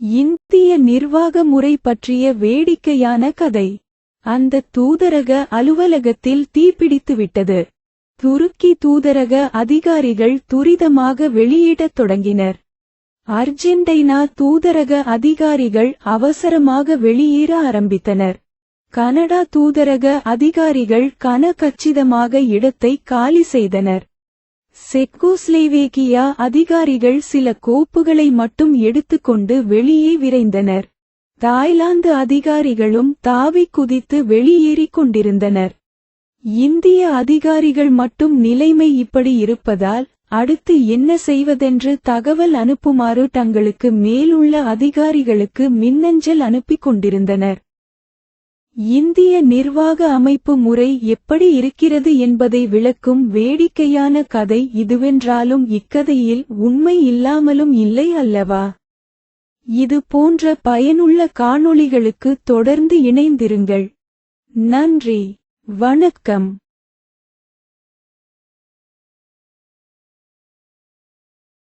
இந்திய நிர்வாக முறை பற்றிய வேடிக்கையான கதை. அந்த தூதரக அலுவலகத்தில் தீப்பிடித்துவிட்டது துருக்கி தூதரக அதிகாரிகள் துரிதமாக வெளியிடத் தொடங்கினர். அர்ஜென்டைனா தூதரக அதிகாரிகள் அவசரமாக வெளியேற ஆரம்பித்தனர். கனடா தூதரக அதிகாரிகள் கன கச்சிதமாக இடத்தை காலி செய்தனர். செக்கோஸ்லேவேகியா அதிகாரிகள் சில கோப்புகளை மட்டும் எடுத்துக்கொண்டு வெளியே விரைந்தனர். தாய்லாந்து அதிகாரிகளும் தாவிக் குதித்து வெளியேறிக் கொண்டிருந்தனர். இந்திய அதிகாரிகள் மட்டும் நிலைமை இப்படி இருப்பதால் அடுத்து என்ன செய்வதென்று தகவல் அனுப்புமாறு தங்களுக்கு மேலுள்ள அதிகாரிகளுக்கு மின்னஞ்சல் அனுப்பிக் கொண்டிருந்தனர். இந்திய நிர்வாக அமைப்பு முறை எப்படி இருக்கிறது என்பதை விளக்கும் வேடிக்கையான கதை இதுவென்றாலும் இக்கதையில் உண்மை இல்லாமலும் இல்லை அல்லவா? இது போன்ற பயனுள்ள காணொளிகளுக்கு தொடர்ந்து இணைந்திருங்கள். நன்றி. வணக்கம்.